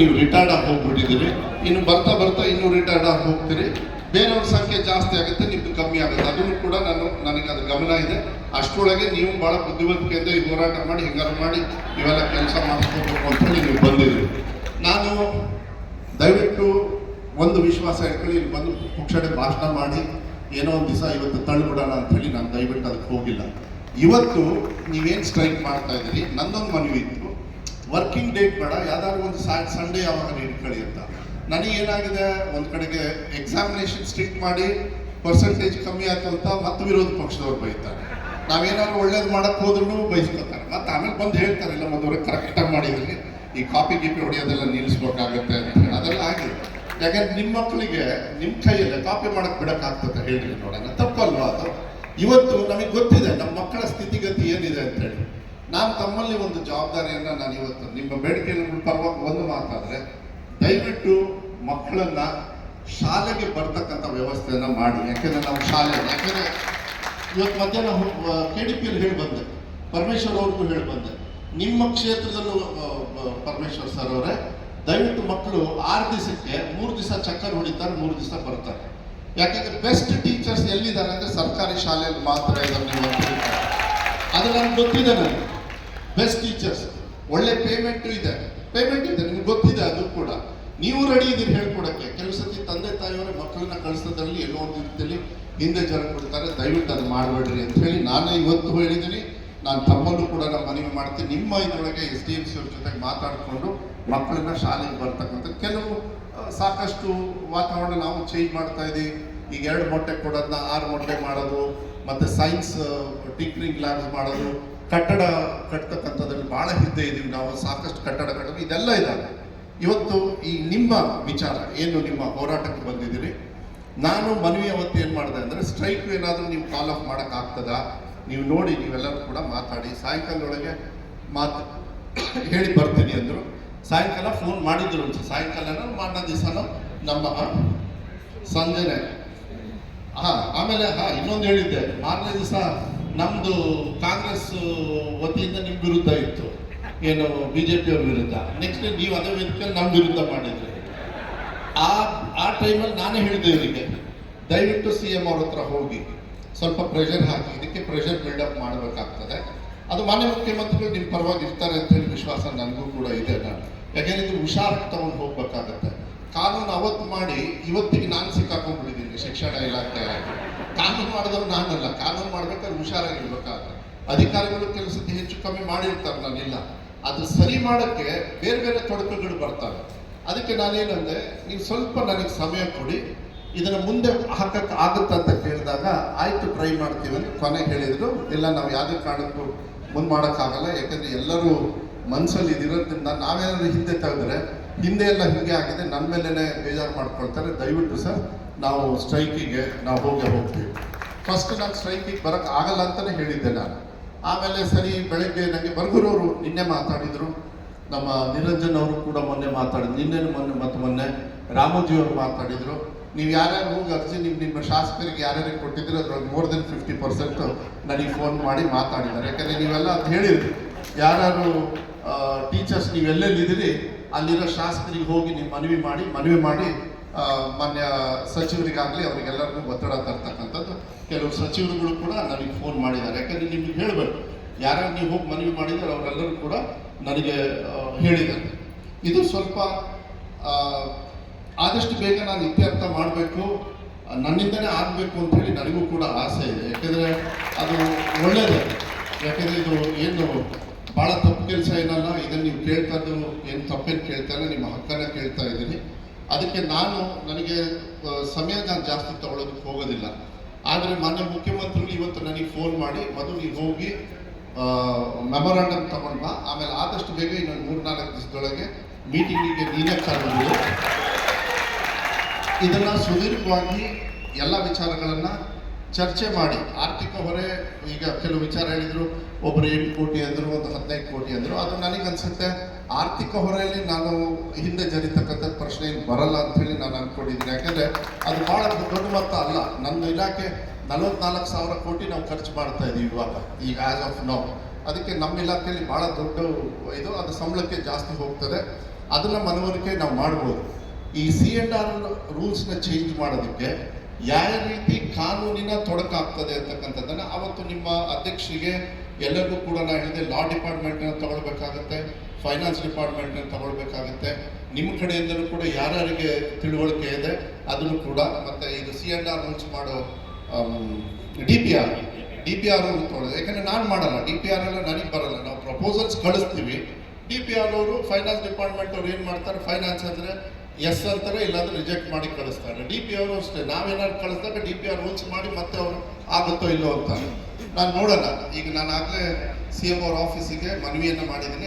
ನೀವು ರಿಟೈರ್ಡ್ ಆಗಿ ಹೋಗ್ಬಿಟ್ಟಿದ್ದೀರಿ. ಇನ್ನು ಬರ್ತಾ ಬರ್ತಾ ಇನ್ನೂ ರಿಟೈರ್ಡ್ ಆಗಿ ಹೋಗ್ತೀರಿ. ಬೇರೆಯವ್ರ ಸಂಖ್ಯೆ ಜಾಸ್ತಿ ಆಗುತ್ತೆ, ನಿಮ್ದು ಕಮ್ಮಿ ಆಗುತ್ತೆ. ಅದನ್ನು ಕೂಡ ನಾನು ನನಗೆ ಅದು ಗಮನ ಇದೆ. ಅಷ್ಟರೊಳಗೆ ನೀವು ಭಾಳ ಬುದ್ಧಿವಂತಿಕೆಯಿಂದ ಈ ಹೋರಾಟ ಮಾಡಿ, ಹಿಂಗಾರು ಮಾಡಿ ಇವೆಲ್ಲ ಕೆಲಸ ಮಾಡಿಸ್ಕೋಬೇಕು ಅಂತ ನೀವು ಬಂದಿದ್ದೀರಿ. ನಾನು ದಯವಿಟ್ಟು ಒಂದು ವಿಶ್ವಾಸ ಇಟ್ಕೊಳ್ಳಿ, ಇಲ್ಲಿ ಬಂದು ಪುಕ್ಷಡೆ ಭಾಷಣ ಮಾಡಿ, ಏನೋ ಒಂದು ದಿವಸ ಇವತ್ತು ತಳ್ಳಿಬಿಡೋಣ ಅಂತ ಹೇಳಿ ನಾನು ದಯವಿಟ್ಟು ಅದಕ್ಕೆ ಹೋಗಿಲ್ಲ. ಇವತ್ತು ನೀವೇನು ಸ್ಟ್ರೈಕ್ ಮಾಡ್ತಾ ಇದ್ದೀರಿ? ನನ್ನೊಂದು ಮನವಿ ವರ್ಕಿಂಗ್ ಡೇಟ್ ಬೇಡ, ಯಾವ್ದಾದ್ರು ಒಂದು ಸಂಡೇ ಯಾವಾಗ ಇಟ್ಕೊಳ್ಳಿ ಅಂತ. ನನಗೇನಾಗಿದೆ ಒಂದು ಕಡೆಗೆ ಎಕ್ಸಾಮಿನೇಷನ್ ಸ್ಟ್ರಿಕ್ಟ್ ಮಾಡಿ ಪರ್ಸೆಂಟೇಜ್ ಕಮ್ಮಿ ಆಯ್ತು ಅಂತ ಮತ್ತೆ ವಿರೋಧ ಪಕ್ಷದವ್ರು ಬೈತಾರೆ. ನಾವೇನಾದ್ರು ಒಳ್ಳೇದು ಮಾಡಕ್ಕೆ ಹೋದ್ರೂ ಬೈಸ್ಕೊತಾರೆ. ಮತ್ತೆ ಆಮೇಲೆ ಬಂದು ಹೇಳ್ತಾರೆ, ಇಲ್ಲ ಮತ್ತವ್ರಿಗೆ ಕರೆಕ್ಟಾಗಿ ಮಾಡಿದ್ರಿ ಈ ಕಾಪಿ ಗಿಪಿ ಹೊಡೆಯೋದೆಲ್ಲ ನಿಲ್ಲಿಸ್ಬೇಕಾಗತ್ತೆ ಅಂತ ಹೇಳಿ. ಅದೆಲ್ಲ ಆಗಿದೆ. ಯಾಕಂದ್ರೆ ನಿಮ್ಮ ಮಕ್ಕಳಿಗೆ ನಿಮ್ಮ ಕೈಯಲ್ಲೇ ಕಾಪಿ ಮಾಡಕ್ಕೆ ಬಿಡಕ್ಕಾಗ್ತದೆ ಹೇಳ್ರಿ ನೋಡೋಣ. ತಪ್ಪಲ್ವಾ ಅದು? ಇವತ್ತು ನಮಗೆ ಗೊತ್ತಿದೆ ನಮ್ಮ ಮಕ್ಕಳ ಸ್ಥಿತಿಗತಿ ಏನಿದೆ ಅಂತ ಹೇಳಿ. ನಾನು ತಮ್ಮಲ್ಲಿ ಒಂದು ಜವಾಬ್ದಾರಿಯನ್ನು ನಾನು ಇವತ್ತು ನಿಮ್ಮ ಬೇಡಿಕೆಯನ್ನು ಪರವಾಗಿ ಒಂದು ಮಾತಾದರೆ, ದಯವಿಟ್ಟು ಮಕ್ಕಳನ್ನ ಶಾಲೆಗೆ ಬರ್ತಕ್ಕಂಥ ವ್ಯವಸ್ಥೆಯನ್ನು ಮಾಡಿ. ಯಾಕೆಂದರೆ ನಾವು ಶಾಲೆ ಯಾಕೆಂದರೆ ಇವತ್ತು ಮಧ್ಯಾಹ್ನ ಕೆ ಡಿ ಪಿಯಲ್ಲಿ ಹೇಳಿ ಬಂದೆ. ಪರಮೇಶ್ವರ್ ಅವ್ರಿಗೂ ಹೇಳಿ ಬಂದೆ. ನಿಮ್ಮ ಕ್ಷೇತ್ರದಲ್ಲೂ ಪರಮೇಶ್ವರ್ ಸರ್ ಅವರೇ, ದಯವಿಟ್ಟು ಮಕ್ಕಳು ಆರು ದಿವಸಕ್ಕೆ ಮೂರು ದಿವಸ ಚಕ್ಕರ್ ಹೊಡಿತಾರೆ, ಮೂರು ದಿವಸ ಬರ್ತಾರೆ. ಯಾಕಂದ್ರೆ ಬೆಸ್ಟ್ ಟೀಚರ್ಸ್ ಎಲ್ಲಿದ್ದಾರೆ ಅಂದ್ರೆ ಸರ್ಕಾರಿ ಶಾಲೆಯಲ್ಲಿ ಮಾತ್ರ ಹೇಳ್ತಾರೆ. ಅದು ನನಗೆ ಗೊತ್ತಿದೆ ನನಗೆ. ಬೆಸ್ಟ್ ಟೀಚರ್ಸ್ ಒಳ್ಳೆ ಪೇಮೆಂಟು ಇದೆ. ಪೇಮೆಂಟ್ ಇದೆ, ನಿಮ್ಗೆ ಗೊತ್ತಿದೆ ಅದು ಕೂಡ. ನೀವು ರೆಡಿ ಇದೀರಿ ಹೇಳ್ಕೊಡಕ್ಕೆ. ಕೆಲವು ಸತಿ ತಂದೆ ತಾಯಿಯವರ ಮಕ್ಕಳನ್ನ ಕಳಿಸೋದ್ರಲ್ಲಿ ಎಲ್ಲೋ ಒಂದು ರೀತಿಯಲ್ಲಿ ಹಿಂದೆ ಜನ ಕೊಡ್ತಾರೆ ದಯವಿಟ್ಟು ಅದು ಮಾಡಬೇಡ್ರಿ ಅಂತ ಹೇಳಿ ನಾನು ಇವತ್ತು ಹೇಳಿದ್ದೀನಿ. ನಾನು ತಮ್ಮಲ್ಲೂ ಕೂಡ ನಮ್ಮ ಮನವಿ ಮಾಡ್ತೀನಿ. ನಿಮ್ಮ ಇದರೊಳಗೆ ಎಸ್ ಡಿ ಎಂ ಸಿ ಅವ್ರ ಜೊತೆಗೆ ಮಾತಾಡಿಕೊಂಡು ಮಕ್ಕಳನ್ನ ಶಾಲೆಗೆ ಬರ್ತಕ್ಕಂಥ ಕೆಲವು ಸಾಕಷ್ಟು ವಾತಾವರಣ ನಾವು ಚೇಂಜ್ ಮಾಡ್ತಾ ಇದ್ದೀವಿ. ಈಗ ಎರಡು ಮೊಟ್ಟೆ ಕೊಡೋದನ್ನ ಆರು ಮೊಟ್ಟೆ ಮಾಡೋದು, ಮತ್ತು ಸೈನ್ಸ್ ಟಿಂಕ್ರಿಂಗ್ ಲ್ಯಾಬ್ಸ್ ಮಾಡೋದು ಕಟ್ಟಡ ಕಟ್ತಕ್ಕಂಥದ್ರಲ್ಲಿ ಬಹಳ ಹಿಂದೆ ಇದ್ದೀವಿ ನಾವು, ಸಾಕಷ್ಟು ಕಟ್ಟಡ ಕಟ್ಟೋದು, ಇದೆಲ್ಲ ಇದ್ದಾವೆ ಇವತ್ತು ಈ ನಿಮ್ಮ ವಿಚಾರ, ಏನು ನಿಮ್ಮ ಹೋರಾಟಕ್ಕೆ ಬಂದಿದ್ದೀರಿ? ನಾನು ಮನವಿ ಅವತ್ತು ಏನು ಮಾಡಿದೆ ಅಂದರೆ ಸ್ಟ್ರೈಕ್ ಏನಾದರೂ ನೀವು ಕಾಲ್ ಆಫ್ ಮಾಡೋಕ್ಕಾಗ್ತದಾ ನೀವು ನೋಡಿ, ನೀವೆಲ್ಲರೂ ಕೂಡ ಮಾತಾಡಿ. ಸಾಯಂಕಾಲದೊಳಗೆ ಮಾತು, ಹೇಳಿ ಬರ್ತೀನಿ ಅಂದರು. ಸಾಯಂಕಾಲ ಫೋನ್ ಮಾಡಿದ್ರು ಅಂತ ಸಾಯಂಕಾಲನ ಮಾರನೇ ದಿವಸನೂ ನಮ್ಮ ಸಂಜೆನೆ. ಹಾಂ, ಆಮೇಲೆ, ಹಾ, ಇನ್ನೊಂದು ಹೇಳಿದ್ದೆ. ಮಾರನೇ ದಿವಸ ನಮ್ದು ಕಾಂಗ್ರೆಸ್ ವತಿಯಿಂದ ನಿಮ್ಮ ವಿರುದ್ಧ ಇತ್ತು. ಏನು ಬಿಜೆಪಿ ಅವ್ರ ವಿರುದ್ಧ. ನೆಕ್ಸ್ಟ್ ನೀವು ಅದೇ ನಮ್ಮ ವಿರುದ್ಧ ಮಾಡಿದ್ರಿ. ಆ ಆ ಟೈಮಲ್ಲಿ ನಾನೇ ಹೇಳಿದೆ ಇವರಿಗೆ ದಯವಿಟ್ಟು ಸಿ ಎಂ ಅವ್ರ ಹತ್ರ ಹೋಗಿ. ಸ್ವಲ್ಪ ಪ್ರೆಷರ್ ಹಾಕಿ. ಇದಕ್ಕೆ ಪ್ರೆಷರ್ ಬಿಲ್ಡಪ್ ಮಾಡಬೇಕಾಗ್ತದೆ. ಅದು ಮಾನ್ಯ ಮುಖ್ಯಮಂತ್ರಿಗಳು ನಿಮ್ಮ ಪರವಾಗಿ ಇರ್ತಾರೆ ಅಂತ ಹೇಳಿ ವಿಶ್ವಾಸ ನನಗೂ ಕೂಡ ಇದೆ ನಾನು. ಯಾಕೆಂದ್ರೆ ಇದು ಹುಷಾರಾಗಿ ತಗೊಂಡು ಹೋಗ್ಬೇಕಾಗತ್ತೆ. ಕಾನೂನು ಅವತ್ತು ಮಾಡಿ ಇವತ್ತಿಗೆ ನಾನು ಸಿಕ್ಕಾಕೊಂಡ್ಬಿಟ್ಟಿದ್ದೀನಿ ಶಿಕ್ಷಣ ಇಲಾಖೆ. ಕಾನೂನು ಮಾಡಿದವ್ರು ನಾನಲ್ಲ. ಕಾನೂನು ಮಾಡ್ಬೇಕಾದ್ರೆ ಹುಷಾರಾಗಿರ್ಬೇಕಾಗುತ್ತೆ ಅಧಿಕಾರಿಗಳು ಕೆಲಸಕ್ಕೆ ಹೆಚ್ಚು ಕಮ್ಮಿ ಮಾಡಿರ್ತಾರೆ ನಾನಿಲ್ಲ ಅದು ಸರಿ ಮಾಡೋಕ್ಕೆ ಬೇರೆ ಬೇರೆ ತೊಡಕುಗಳು ಬರ್ತವೆ. ಅದಕ್ಕೆ ನಾನೇನಂದೆ ನೀವು ಸ್ವಲ್ಪ ನನಗೆ ಸಮಯ ಕೊಡಿ. ಇದನ್ನ ಮುಂದೆ ಹಾಕಕ್ಕೆ ಆಗುತ್ತ ಅಂತ ಕೇಳಿದಾಗ, ಆಯ್ತು ಟ್ರೈ ಮಾಡ್ತೀವಿ ಅಂತ ಕೊನೆಗೆ ಹೇಳಿದ್ರು. ಇಲ್ಲ, ನಾವು ಯಾವುದೇ ಕಾರಣಕ್ಕೂ ಮುಂದೆ ಮಾಡೋಕ್ಕಾಗಲ್ಲ. ಯಾಕಂದ್ರೆ ಎಲ್ಲರೂ ಮನಸ್ಸಲ್ಲಿ ಇದಿರೋದ್ರಿಂದ ನಾವೇನಾದ್ರೂ ಹಿಂದೆ ತೆಗೆದ್ರೆ, ಹಿಂದೆ ಎಲ್ಲ ಹಿಂಗೆ ಆಗಿದೆ ನನ್ನ ಮೇಲೇ ಬೇಜಾರು ಮಾಡ್ಕೊಳ್ತಾರೆ. ದಯವಿಟ್ಟು ಸರ್ ನಾವು ಸ್ಟ್ರೈಕಿಗೆ ನಾವು ಹೋಗೇ ಹೋಗ್ತೀವಿ. ಫಸ್ಟ್ ನಾನು ಸ್ಟ್ರೈಕಿಗೆ ಬರೋಕ್ಕೆ ಆಗಲ್ಲ ಅಂತಲೇ ಹೇಳಿದ್ದೆ ನಾನು. ಆಮೇಲೆ ಸರಿ, ಬೆಳಗ್ಗೆ ನನಗೆ ಬರ್ಗುರವರು ನಿನ್ನೆ ಮಾತಾಡಿದ್ರು. ನಮ್ಮ ನಿರಂಜನ್ ಅವರು ಕೂಡ ಮೊನ್ನೆ ಮಾತಾಡಿದ್ರು. ನಿನ್ನೆ ಮೊನ್ನೆ ಮತ್ತು ಮೊನ್ನೆ ರಾಮೋಜಿ ಅವರು ಮಾತಾಡಿದ್ರು. ನೀವು ಯಾರ್ಯಾರು ಹೋಗಿ ಅರ್ಜಿ ನಿಮ್ಮ ನಿಮ್ಮ ಶಾಸಕರಿಗೆ ಯಾರ್ಯಾರಿಗೆ ಕೊಟ್ಟಿದ್ರೆ ಅದ್ರೊಳಗೆ ಮೋರ್ ದೆನ್ ಫಿಫ್ಟಿ ಪರ್ಸೆಂಟ್ ನನಗೆ ಫೋನ್ ಮಾಡಿ ಮಾತಾಡಿದ್ದಾರೆ. ಯಾಕಂದರೆ ನೀವೆಲ್ಲ ಅದು ಹೇಳಿದ್ರಿ. ಯಾರ್ಯಾರು ಟೀಚರ್ಸ್ ನೀವು ಎಲ್ಲೆಲ್ಲಿದ್ದೀರಿ ಅಲ್ಲಿರೋ ಶಾಸಕರಿಗೆ ಹೋಗಿ ನೀವು ಮನವಿ ಮಾಡಿ ಮನವಿ ಮಾಡಿ ಮಾನ್ಯ ಸಚಿವರಿಗಾಗಲಿ ಅವರಿಗೆಲ್ಲರಿಗೂ ಒತ್ತಡ ತರ್ತಕ್ಕಂಥದ್ದು. ಕೆಲವು ಸಚಿವರುಗಳು ಕೂಡ ನನಗೆ ಫೋನ್ ಮಾಡಿದ್ದಾರೆ. ಯಾಕಂದರೆ ನಿಮಗೆ ಹೇಳಬೇಕು, ಯಾರ್ಯಾರು ನೀವು ಹೋಗಿ ಮನವಿ ಮಾಡಿದರೆ ಅವರೆಲ್ಲರೂ ಕೂಡ ನನಗೆ ಹೇಳಿದ್ದಾರೆ. ಇದು ಸ್ವಲ್ಪ ಆದಷ್ಟು ಬೇಗ ನಾನು ಇತ್ಯರ್ಥ ಮಾಡಬೇಕು, ನನ್ನಿಂದನೇ ಆಗಬೇಕು ಅಂತ ಹೇಳಿ ನನಗೂ ಕೂಡ ಆಸೆ ಇದೆ. ಯಾಕೆಂದರೆ ಅದು ಒಳ್ಳೆಯದೇ ಯಾಕೆಂದರೆ ಇದು ಏನು, ಭಾಳ ತಪ್ಪು ಕೆಲಸ ಏನಲ್ಲ, ಇದನ್ನು ನೀವು ಕೇಳ್ತಾ ಇದ್ದು ಏನು ತಪ್ಪೇನು ಕೇಳ್ತಾ ಇಲ್ಲ, ನಿಮ್ಮ ಹಕ್ಕನ್ನು ಕೇಳ್ತಾ ಇದ್ದೀನಿ ಅದಕ್ಕೆ ನಾನು ನನಗೆ ಸಮಯ ನಾನು ಜಾಸ್ತಿ ತಗೊಳ್ಳೋದಕ್ಕೆ ಹೋಗೋದಿಲ್ಲ. ಆದರೆ ಮಾನ್ಯ ಮುಖ್ಯಮಂತ್ರಿಗಳು ಇವತ್ತು ನನಗೆ ಫೋನ್ ಮಾಡಿ, ಮಧು ನೀವು ಹೋಗಿ ಮೆಮೊರಾಂಡಮ್ ತಗೊಂಡು ಆಮೇಲೆ ಆದಷ್ಟು ಬೇಗ ಇನ್ನೊಂದು ಮೂರ್ನಾಲ್ಕು ದಿವಸದೊಳಗೆ ಮೀಟಿಂಗಿಗೆ ನೀನೇ ಕರೆದು ಇದನ್ನು ಸುದೀರ್ಘವಾಗಿ ಎಲ್ಲ ವಿಚಾರಗಳನ್ನ ಚರ್ಚೆ ಮಾಡಿ. ಆರ್ಥಿಕ ಹೊರೆ, ಈಗ ಕೆಲವು ವಿಚಾರ ಹೇಳಿದ್ರು ಒಬ್ಬರು ಎಂಟು ಕೋಟಿ ಅಂದರು, ಒಂದು ಹದಿನೈದು ಕೋಟಿ ಅಂದರು, ಅದು ನನಗೆ ಅನ್ಸುತ್ತೆ ಆರ್ಥಿಕ ಹೊರೆಯಲ್ಲಿ ನಾನು ಹಿಂದೆ ಜರಿತಕ್ಕಂಥ ಪ್ರಶ್ನೆ ಏನು ಬರಲ್ಲ ಹೇಳಿ ನಾನು ಅನ್ಕೊಂಡಿದ್ದೀನಿ. ಯಾಕಂದ್ರೆ ಅದು ಬಹಳ ದೊಡ್ಡ ಮೊತ್ತ ಅಲ್ಲ. ನನ್ನ ಇಲಾಖೆ ನಲವತ್ನಾಲ್ಕು ಸಾವಿರ ಕೋಟಿ ನಾವು ಖರ್ಚು ಮಾಡ್ತಾ ಇದೀವಿ ಇವಾಗ, ಈಗ ಆಸ್ ಆಫ್ ನೌ ಅದಕ್ಕೆ ನಮ್ಮ ಇಲಾಖೆಯಲ್ಲಿ ಬಹಳ ದೊಡ್ಡ ಇದು, ಅದು ಸಂಬಳಕ್ಕೆ ಜಾಸ್ತಿ ಹೋಗ್ತದೆ. ಅದನ್ನ ಮನವರಿಕೆ ನಾವು ಮಾಡ್ಬೋದು. ಈ ಸಿ ಎಂಡ್ ಆರ್ ರೂಲ್ಸ್ನ ಚೇಂಜ್ ಮಾಡೋದಕ್ಕೆ ಯಾವ ರೀತಿ ಕಾನೂನಿನ ತೊಡಕಾಗ್ತದೆ ಅಂತಕ್ಕಂಥದ್ದನ್ನು ಅವತ್ತು ನಿಮ್ಮ ಅಧ್ಯಕ್ಷರಿಗೆ ಎಲ್ಲರಿಗೂ ಕೂಡ ನಾನು ಹೇಳಿದೆ ಲಾ ಡಿಪಾರ್ಟ್ಮೆಂಟ್ನ ತಗೊಳ್ಬೇಕಾಗತ್ತೆ ಫೈನಾನ್ಸ್ ಡಿಪಾರ್ಟ್ಮೆಂಟ್ನ ತಗೊಳ್ಬೇಕಾಗತ್ತೆ. ನಿಮ್ಮ ಕಡೆಯಿಂದಲೂ ಕೂಡ ಯಾರ್ಯಾರಿಗೆ ತಿಳುವಳಿಕೆ ಇದೆ, ಅದನ್ನು ಕೂಡ ಮತ್ತೆ ಇದು ಸಿ ಎನ್ ಆರ್ ಮಾಡೋ D P R, D P R ಅವರು ತೊಗೊಳ್ಳೋದು ಯಾಕಂದ್ರೆ ನಾನು ಮಾಡಲ್ಲ, ಡಿ ಪಿ ಆರ್ ಎಲ್ಲ ನನಗೆ ಬರಲ್ಲ. ನಾವು ಪ್ರಪೋಸಲ್ಸ್ ಕಳಿಸ್ತೀವಿ. ಡಿ ಪಿ ಆರ್ ಅವರು ಫೈನಾನ್ಸ್ ಡಿಪಾರ್ಟ್ಮೆಂಟ್ ಅವ್ರು ಏನು ಮಾಡ್ತಾರೆ? ಫೈನಾನ್ಸ್ ಅಂದರೆ ಎಸ್ ಅಂತಾರೆ ಇಲ್ಲಾಂದ್ರೆ ರಿಜೆಕ್ಟ್ ಮಾಡಿ ಕಳಿಸ್ತಾರೆ. ಡಿ ಪಿ ಅವರು ಅಷ್ಟೇ. ನಾವೇನಾದ್ರು ಕಳಿಸಿದಾಗ ಡಿ ಪಿ ಆರ್ ರೂಲ್ಸ್ ಮಾಡಿ ಮತ್ತೆ ಅವರು ಆಗುತ್ತೋ ಇಲ್ಲೋ ಅಂತ. ನಾನು ನೋಡೋಣ ಈಗ ನಾನು ಆಗಲೇ ಸಿ ಎಂ ಅವ್ರ ಆಫೀಸಿಗೆ ಮನವಿಯನ್ನು ಮಾಡಿದ್ದೀನಿ.